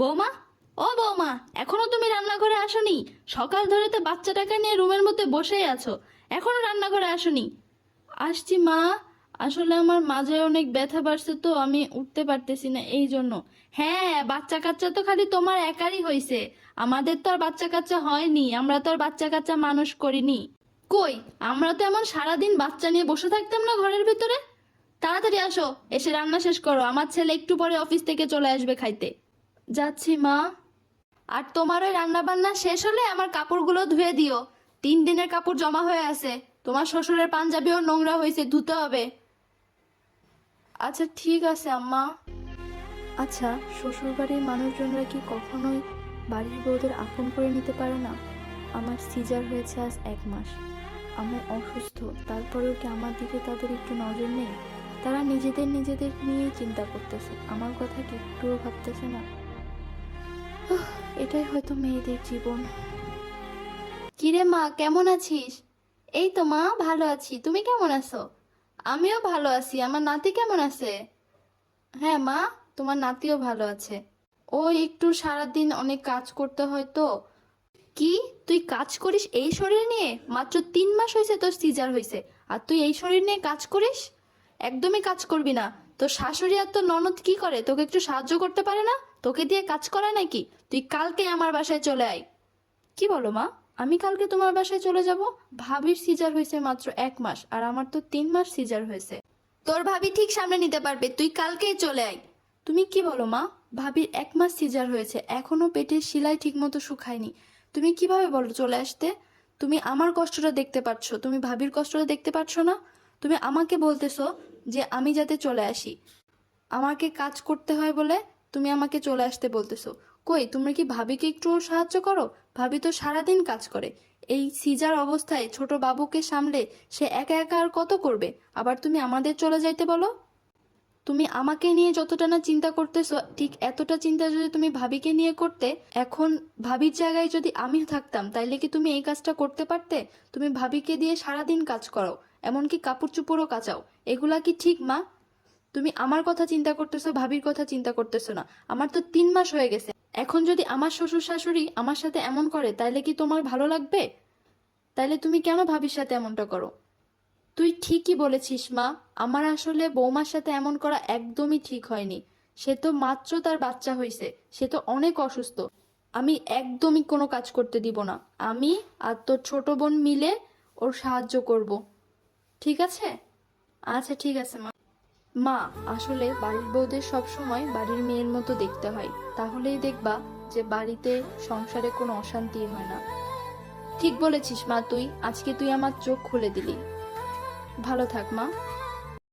বৌমা? ও বৌমা, এখনও তুমি রান্নাঘরে আসোনি? সকাল ধরে তো বাচ্চাটাকে নিয়ে রুমের মধ্যে বসেই আছো। এখনও রান্নাঘরে আসোনি। আসছি মা। আসলে আমার মাঝে অনেক ব্যথা বাড়ছে তো আমি উঠতে পারতেছি না এই জন্য। হ্যাঁ বাচ্চা কাচ্চা তো খালি তোমার একারই হয়েছে আমাদের তো আর বাচ্চা কাচ্চা হয়নি। আমরা তো আর বাচ্চা কাচ্চা মানুষ করিনি। কই, আমরা তো এমন সারাদিন বাচ্চা নিয়ে বসে থাকতাম না ঘরের ভিতরে? তাড়াতাড়ি আসো, এসে রান্না শেষ করো। আমার ছেলে একটু পরে অফিস থেকে চলে আসবে খাইতে। যাচ্ছি, মা। আর তোমার ওই রান্না বান্না শেষ হলে আমার কাপড়গুলো ধুয়ে দিও। তিন দিনের কাপড় জমা হয়ে আছে। তোমার শ্বশুরের পাঞ্জাবিও নোংরা হয়েছে, ধুতে হবে। আচ্ছা ঠিক আছে, আম্মা। আচ্ছা শ্বশুর বাড়ির মানুষজনরা কি কখনোই বাড়ির বউদের আপন করে নিতে পারে না? আমার সিজার হয়েছে আজ এক মাস। আমি অসুস্থ। তারপরেও কি আমার দিকে তাদের একটু নজর নেই? তারা নিজেদের নিজেদের নিয়েই চিন্তা করতেছে। আমার কথা কি একটুও ভাবতেছে না? এটাই হয়তো মেয়েদের জীবন। কিরে মা, কেমন আছিস? এই তো মা, ভালো আছি। তুমি কেমন আছো? আমিও ভালো আছি। আমার নাতি কেমন আছে? হ্যাঁ মা, তোমার নাতিও ভালো আছে। ও একটু সারাদিন অনেক কাজ করতে হয় তো। কি? তুই কাজ করিস এই শরীর নিয়ে? মাত্র তিন মাস হয়েছে তোর সিজার হয়েছে। আর তুই এই শরীর নিয়ে কাজ করিস? একদমই কাজ করবি না। তোর শাশুড়ি আর তোর ননদ কি করে? তোকে একটু সাহায্য করতে পারে না? তোকে দিয়ে কাজ করায় নাকি? তুই কালকে আমার বাসায় চলে আয়। কি বলো মা? আমি কালকে তোমার বাসায় চলে যাব? ভাবির সিজার হয়েছে মাত্র এক মাস, আর আমার তো তিন মাস সিজার হয়েছে। তোর ভাবি ঠিক সামনে নিতে পারবে, তুই কালকেই চলে আয়। তুমি কি বলো মা? ভাবির এক মাস সিজার হয়েছে, এখনও পেটের শিলাই ঠিকমতো শুকায়নি। তুমি কীভাবে বলো চলে আসতে? তুমি আমার কষ্টটা দেখতে পাচ্ছ তুমি ভাবির কষ্টটা দেখতে পাচ্ছ না? তুমি আমাকে বলতেছো যে আমি যাতে চলে আসি। আমাকে কাজ করতে হয় বলে তুমি আমাকে চলে আসতে বলতেছো। কই তুমি কি ভাবিকে একটু সাহায্য করো? ভাবি তো সারাদিন কাজ করে। এই সিজার অবস্থায় ছোট বাবুকে সামলে সে একা একা আর কত করবে? আবার তুমি আমাদের চলে যাইতে বলো? তুমি আমাকে নিয়ে যতটা না চিন্তা করতেছো, ঠিক এতটা চিন্তা যদি তুমি ভাবিকে নিয়ে করতে, এখন ভাবির জায়গায় যদি আমি থাকতাম, তাইলে কি তুমি এই কাজটা করতে পারতে? তুমি ভাবিকে দিয়ে সারাদিন কাজ করো। এমনকি কাপড় চুপড়ও কাচাও। এগুলা কি ঠিক, মা? তুমি আমার কথা চিন্তা করতেছো, ভাবির কথা চিন্তা করতেছো না। আমার তো তিন মাস হয়ে গেছে। এখন যদি আমার শ্বশুর শাশুড়ি আমার সাথে এমন করে, তাইলে কি তোমার ভালো লাগবে? তাইলে তুমি কেন ভাবির সাথে এমনটা করো? তুই ঠিকই বলেছিস, মা। আমার আসলে বৌমার সাথে এমন করা একদমই ঠিক হয়নি। সে তো মাত্র তার বাচ্চা হয়েছে সে তো অনেক অসুস্থ। আমি একদমই কোনো কাজ করতে দিব না। আমি আর তোর ছোট বোন মিলে ওর সাহায্য করব। ঠিক আছে? আচ্ছা ঠিক আছে, মা। মা, আসলে বাড়ির বউদের সবসময় বাড়ির মেয়ের মতো দেখতে হয়। তাহলেই দেখবা যে বাড়িতে সংসারে কোনো অশান্তি হয় না। ঠিক বলেছিস মা তুই। আজকে তুই আমার চোখ খুলে দিলি। ভালো থাক, মা।